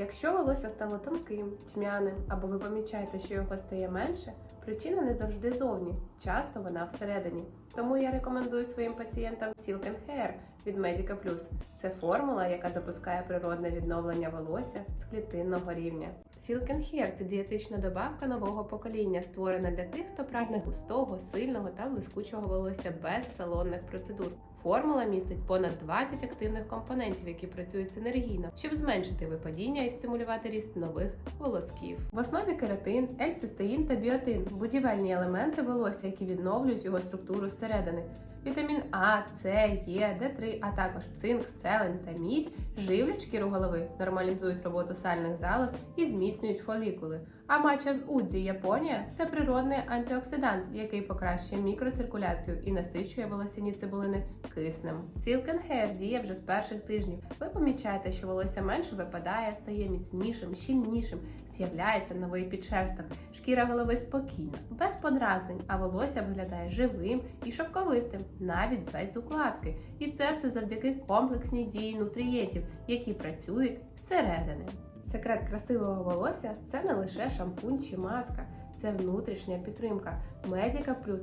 Якщо волосся стало тонким, тьмяним або ви помічаєте, що його стає менше, причина не завжди зовні, часто вона всередині. Тому я рекомендую своїм пацієнтам Silk Hair від Medica Plus. Це формула, яка запускає природне відновлення волосся з клітинного рівня. Silk Hair – це дієтична добавка нового покоління, створена для тих, хто прагне густого, сильного та блискучого волосся без салонних процедур. Формула містить понад 20 активних компонентів, які працюють синергійно, щоб зменшити випадіння і стимулювати ріст нових волосків. В основі кератин, ельцистеїн та біотин будівельні елементи волосся, які відновлюють його структуру зсередини. Вітамін А, С, Е, Д3, а також цинк, селен та мідь живлять шкіру голови, нормалізують роботу сальних залоз і зміцнюють фолікули. А матча з Удзі Японія це природний антиоксидант, який покращує мікроциркуляцію і насичує волосяні цибулини киснем. And Hair діє вже з перших тижнів. Ви помічаєте, що волосся менше випадає, стає міцнішим, щільнішим, з'являється новий підшерсток. Шкіра голови спокійна, без подразнень, а волосся виглядає живим і шовковистим, навіть без укладки. І це все завдяки комплексній дії нутрієнтів, які працюють зсередини. Секрет красивого волосся це не лише шампунь чи маска, це внутрішня підтримка. Medica Plus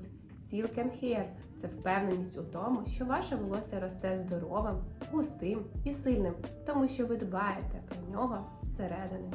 Silk and Hair – це впевненість у тому, що ваше волосся росте здоровим, густим і сильним, тому що ви дбаєте про нього зсередини.